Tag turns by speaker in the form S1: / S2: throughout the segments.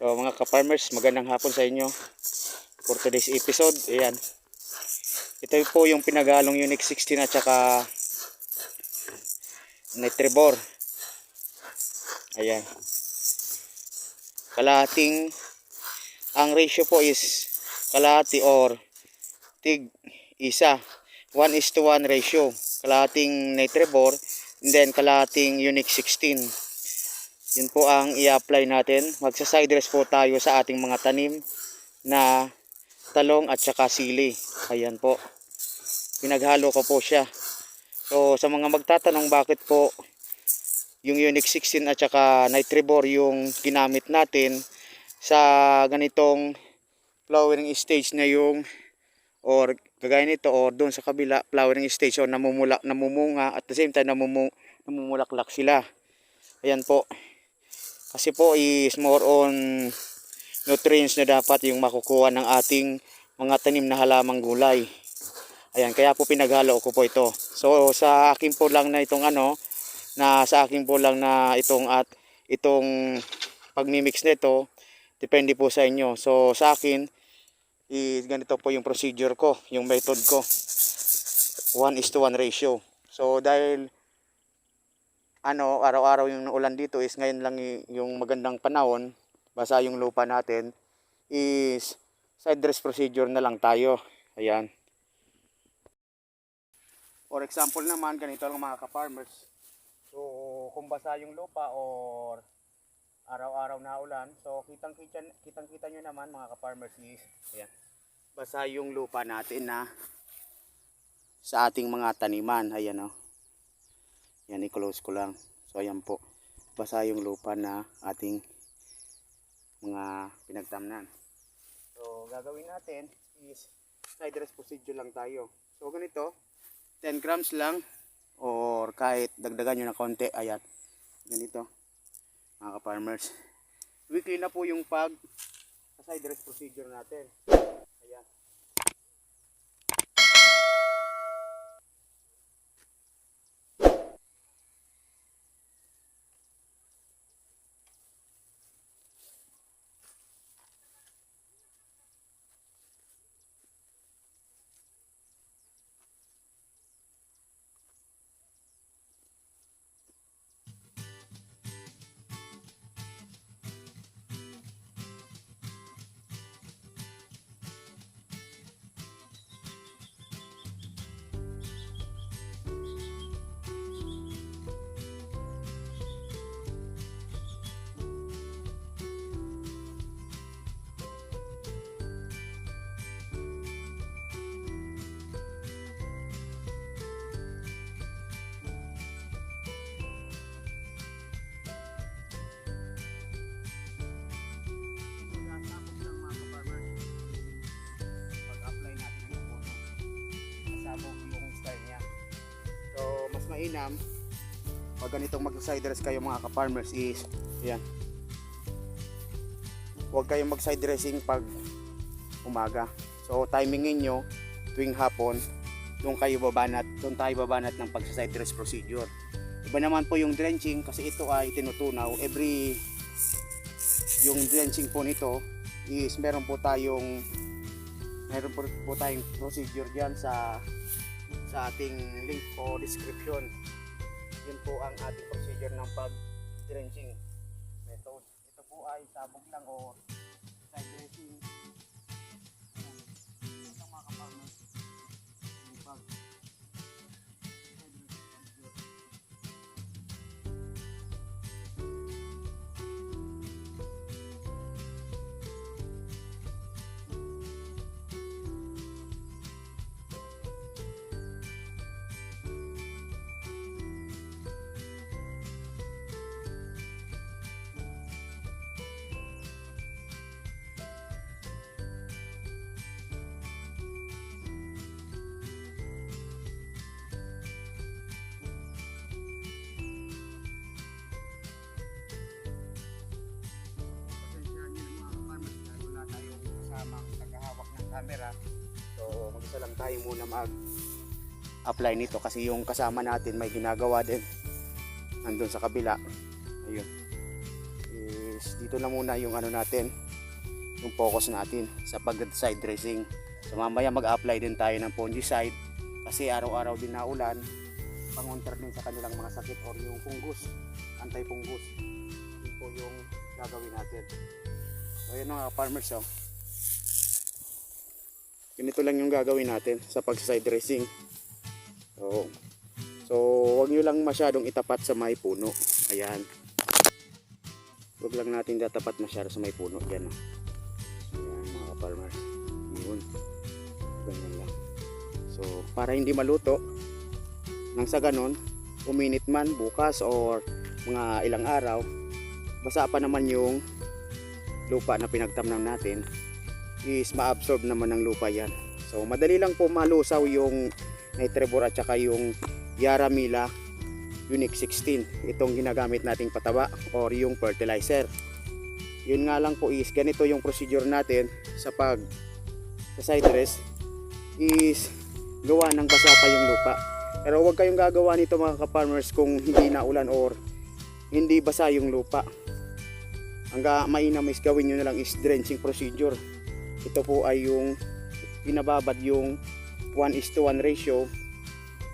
S1: So mga ka-farmers, magandang hapon sa inyo. For today's episode, ayan. Ito po yung pinagalong Unix 16 at saka Nitribor. Ayan. Kalahating ang ratio po is kalahati or tig isa. 1 is to 1 ratio. Kalahating Nitribor and then kalahating Unix 16. Yun po ang i-apply natin. Magsa-side dress po tayo sa ating mga tanim na talong at saka sili. Ayan po. Pinaghalo ko po siya. So sa mga magtatanong bakit po yung Unix 16 at saka Nitribor yung ginamit natin sa ganitong flowering stage na yung or kagaya nito or doon sa kabila flowering stage o namumula, namumunga at the same time namumu, namumulaklak sila. Ayan po. Kasi po is more on nutrients na dapat yung makukuha ng ating mga tanim na halamang gulay. Ayan, kaya po pinaghalo ko po ito. So sa akin po lang na itong ano, na sa akin po lang na itong at itong pagmimix nito, depende po sa inyo. So sa akin, is ganito po yung procedure ko, yung method ko. 1 is to 1 ratio. So dahil ano, araw-araw yung ulan dito is ngayon lang yung magandang panahon, basa yung lupa natin, is side dress procedure na lang tayo. Ayan. For example naman, ganito lang mga ka-farmers. So, kung basa yung lupa or araw-araw na ulan, so kitang-kita kitang-kita nyo naman mga ka-farmers is, ayan, basa yung lupa natin na sa ating mga taniman. Ayan o. Yan, i-close ko lang. So, ayan po. Basa yung lupa na ating mga pinagtamnan. So, gagawin natin is side dress procedure lang tayo. So, ganito. 10 grams lang or kahit dagdagan nyo na konti. Ayan. Ganito. Mga ka-farmers. Weekly na po yung pag side dress procedure natin. Mainam, pag ganitong mag-side dress kayo mga ka-farmers is, yan. Huwag kayong mag-side dressing pag umaga. So, timingin nyo tuwing hapon, doon kayo babanat, doon tayo babanat ng pag-side dress procedure. Iba naman po yung drenching kasi ito ay tinutunaw every yung drenching po nito is meron po tayong meron po, po tayong procedure diyan sa sa ating link o description. Yun po ang ating procedure ng pag drenching method. Ito po ay sabog lang o side dressing. Camera. So, mag-isa lang tayo muna mag apply nito kasi yung kasama natin may ginagawa din nandun sa kabila ayun is dito ito na muna yung ano natin, yung focus natin sa pag-side dressing. So mamaya mag-apply din tayo ng fungicide kasi araw-araw din na ulan, pangontra din sa kanilang mga sakit or yung fungus, anti-fungus. Yun po yung gagawin natin. So yun mga farmers oh. Ganito lang yung gagawin natin sa pag-side dressing. So, so wag nyo lang masyadong itapat sa may puno. Ayan. Huwag lang natin datapat masyado sa may puno. Yan oh. Ayan mga farmers. Yun. Ganyan lang. So, para hindi maluto, nang sa ganon, uminit man bukas or mga ilang araw, basa pa naman yung lupa na pinagtamnan natin is ma-absorb naman ng lupa yan. So, madali lang po malusaw yung Nitrebor at saka yung Yaramila Unique 16. Itong ginagamit nating pataba or yung fertilizer. Yun nga lang po is ganito yung procedure natin sa pag sa side dress is gawa ng basa pa yung lupa. Pero huwag kayong gagawa nito mga ka-farmers kung hindi na ulan or hindi basa yung lupa. Ang mainam is gawin nyo na lang is drenching procedure. Ito po ay yung pinababad yung 1 is to 1 ratio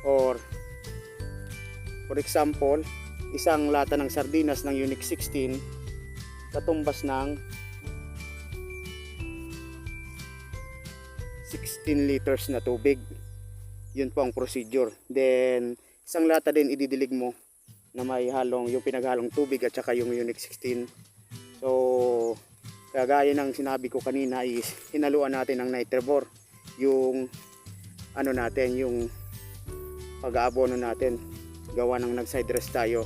S1: or for example, isang lata ng sardinas ng Unique 16 katumbas ng 16 liters na tubig. Yun po ang procedure. Then, isang lata din ididilig mo na may halong, yung pinaghalong tubig at saka yung Unique 16. So, kagaya ng sinabi ko kanina is hinaluan natin ng nitribor. Yung ano natin, yung pag-aabono natin. Gawa ng nag-side dress tayo.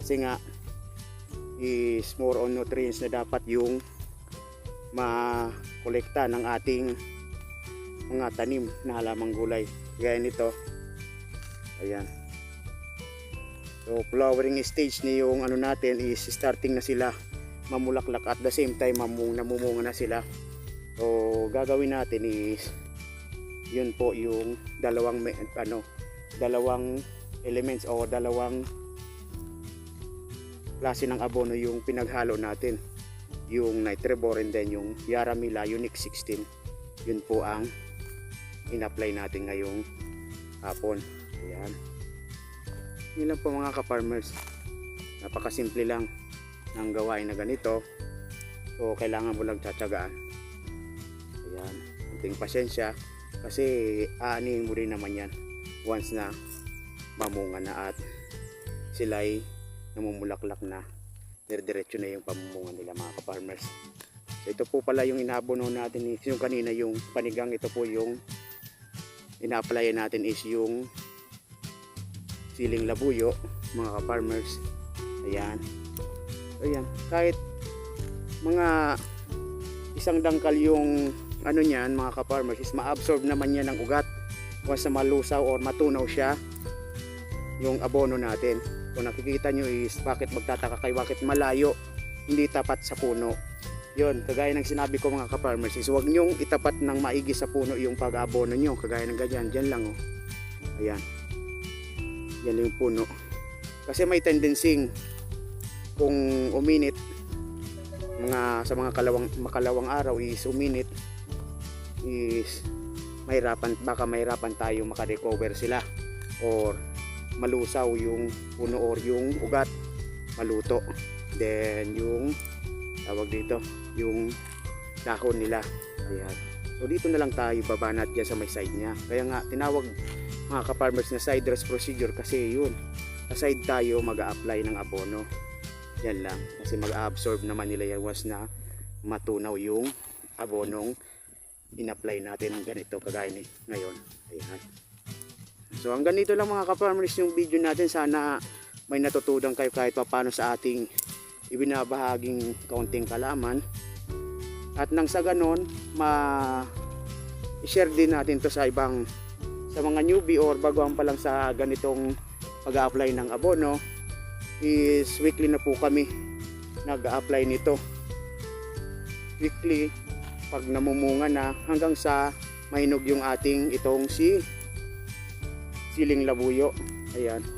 S1: Kasi nga, is more on nutrients na dapat yung makolekta ng ating mga tanim na halamang gulay. Gaya nito. Ayan. So flowering stage ni yung ano natin is starting na sila mamulaklak at the same time mamung namumunga na sila. So gagawin natin is yun po yung dalawang ano dalawang elements o dalawang klase ng abono yung pinaghalo natin. Yung Nitribor and then yung Yaramila Unique 16 yun po ang in-apply natin ngayong hapon. Ayan. Yun lang po mga ka-farmers. Napakasimple lang ng gawain na ganito. So kailangan mo lang tsatsagaan ayan. Kunting pasensya kasi aanin mo rin naman yan once na mamunga na at sila'y namumulaklak na. Dire-diretso na yung pamumunga nila mga ka-farmers. So ito po pala yung inabono natin is yung kanina yung panigang ito po yung ina-apply natin is yung siling labuyo mga ka-farmers. Ayan ayan. Kahit mga isang dangkal yung ano niyan mga ka-farmers is ma-absorb naman yan ng ugat. Once na malusaw or matunaw siya yung abono natin. Kung nakikita nyo is bakit magtataka kayo bakit malayo hindi tapat sa puno. Yon kagaya ng sinabi ko mga ka-farmers is huwag nyong itapat ng maigi sa puno yung pag-abono nyo. Kagaya ng ganyan dyan lang oh. Ayan. Yan yung puno. Kasi may tendency kung uminit. Mga sa mga kalawang makalawang araw is uminit. Is mahirapan baka mahirapan tayo makarecover sila. Or malusaw yung puno or yung ugat. Maluto. Then yung tawag dito yung dahon nila. Ayan. So dito na lang tayo babanat dyan sa may side niya. Kaya nga tinawag mga ka-farmers na side dress procedure kasi yun. Sa side tayo mag apply ng abono yan lang. Kasi mag-absorb naman nila yan once na matunaw yung abonong in-apply natin ganito kagaya ni ngayon. Ayan. So hanggang dito lang mga ka-farmers yung video natin. Sana may natutunan kayo kahit pa paano sa ating ibinabahaging kaunting kalaman. At nang sa ganon ma share din natin to sa ibang sa mga newbie or baguhan pa lang sa ganitong pag-apply ng abono is weekly na po kami nag-apply nito. Weekly pag namumunga na hanggang sa mahinog yung ating itong si siling labuyo. Ayan